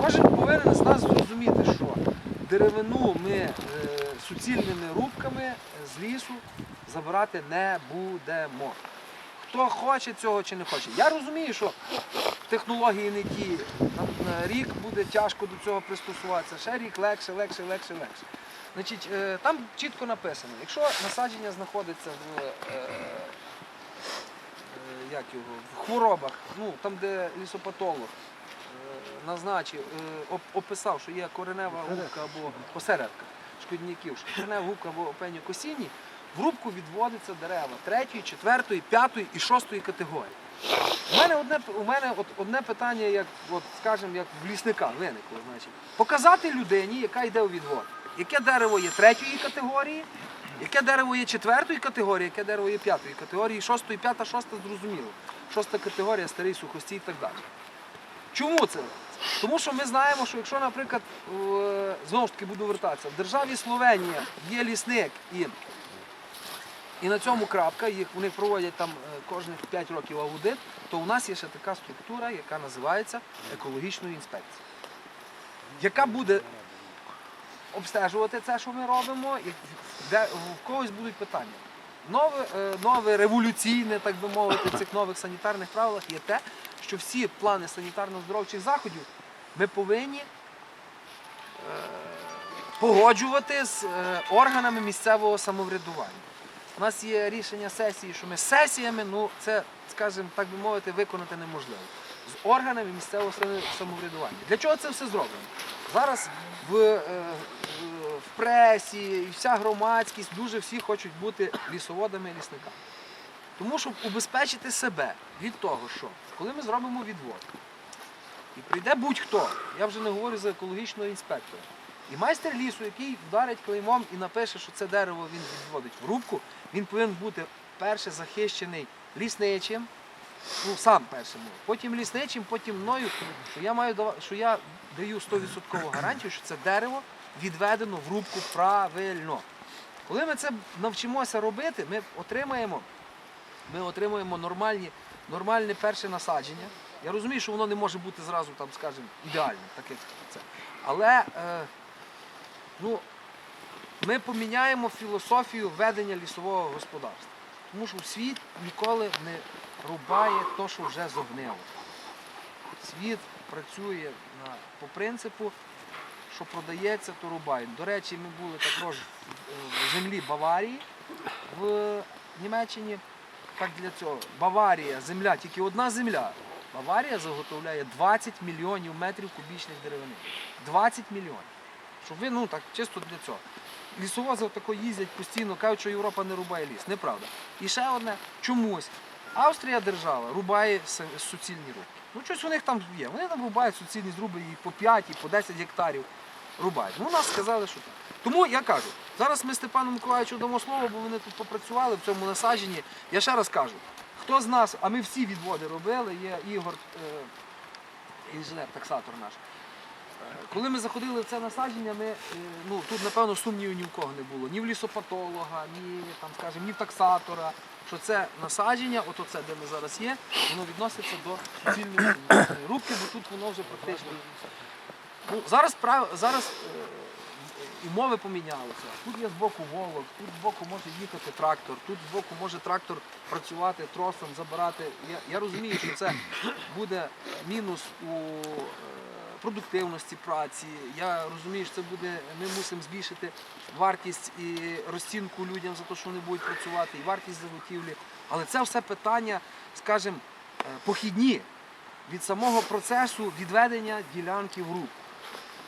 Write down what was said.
Кожен повинен з нас зрозуміти, що деревину ми е, суцільними рубками з лісу забирати не будемо. Хто хоче цього чи не хоче. Я розумію, що технології не ті. Е, рік буде тяжко до цього пристосуватися, ще рік легше, легше, легше, легше. Значить, е, там чітко написано, якщо насадження знаходиться в, е, е, як його, в хворобах, ну, там, де лісопатолог е, назначив, е, описав, що є коренева губка або посередка шкідників, що коренева губка або опеню косінні, в рубку відводиться дерева третьої, четвертої, п'ятої і шостої категорії. У мене одне, у мене от, одне питання, як, от, скажімо, як в лісника виникло. Значить. Показати людині, яка йде у відвод, яке дерево є третьої категорії, яке дерево є четвертої категорії, яке дерево є п'ятої категорії, шостої, п'ята, шоста зрозуміло. Шоста категорія, старий сухостій і так далі. Чому це? Тому що ми знаємо, що якщо, наприклад, знову ж таки буду вертатися, в державі Словенія є лісник і, і на цьому крапка, їх вони проводять там е, кожних 5 років аудит, то у нас є ще така структура, яка називається екологічною інспекцією, яка буде обстежувати це, що ми робимо, і де в когось будуть питання. Нове, е, нове революційне, так би мовити, в цих нових санітарних правилах є те, що всі плани санітарно-здоровчих заходів ми повинні е, погоджувати з е, органами місцевого самоврядування. У нас є рішення сесії, що ми сесіями, ну це, скажімо, так би мовити, виконати неможливо. З органами місцевого самоврядування-. Для чого це все зроблено? Зараз в, е, в пресі і вся громадськість дуже всі хочуть бути лісоводами і лісниками. Тому щоб убезпечити себе від того, що коли ми зробимо відвод, і прийде будь-хто, я вже не говорю за екологічного інспектора, і майстер лісу, який вдарить клеймом і напише, що це дерево він відводить в рубку, він повинен бути перше захищений. Лісничим, ну сам першим, потім лісничим, потім мною, що я маю що я даю 100% гарантію, що це дерево відведено в рубку правильно. Коли ми це навчимося робити, ми отримаємо, ми отримуємо нормальні, нормальне перше насадження. Я розумію, що воно не може бути зразу, там, скажімо, ідеальним, таке це. Але е, ну, ми поміняємо філософію ведення лісового господарства. Тому що світ ніколи не рубає те, що вже зогнило. Світ працює на, по принципу, що продається, то рубають. До речі, ми були також в, в землі Баварії в Німеччині. Так для цього. Баварія, земля, тільки одна земля. Баварія заготовляє 20 мільйонів метрів кубічних деревини. 20 мільйонів. Щоб ви, ну так, чисто для цього. Лісовози тако їздять постійно, кажуть, що Європа не рубає ліс. Неправда. І ще одне, чомусь. Австрія держава рубає суцільні рубки. Ну щось у них там є. Вони там рубають суцільні зруби і по 5, і по 10 гектарів рубають. Ну, нас сказали, що так. Тому я кажу, зараз ми Степану Миколаївичу дамо слово, бо вони тут попрацювали в цьому насадженні. Я ще раз кажу, хто з нас, а ми всі відводи робили, є Ігор, е, інженер-таксатор наш. Е, Коли ми заходили в це насадження, ми, е, ну, тут, напевно, сумнівів ні в кого не було. Ні в лісопатолога, ні, там, скажімо, ні в таксатора, що це насадження, от оце, де ми зараз є, воно відноситься до суцільної рубки, бо тут воно вже практично. Ну, зараз, зараз е, умови помінялися. Тут є збоку волок, тут збоку може їхати трактор, тут збоку може трактор працювати тросом, забирати. Я, я розумію, що це буде мінус у е, продуктивності праці. Я розумію, що це буде, ми мусимо збільшити вартість і розцінку людям за те, що вони будуть працювати, і вартість заготівлі. Але це все питання, скажімо, е, похідні від самого процесу відведення ділянки в руку.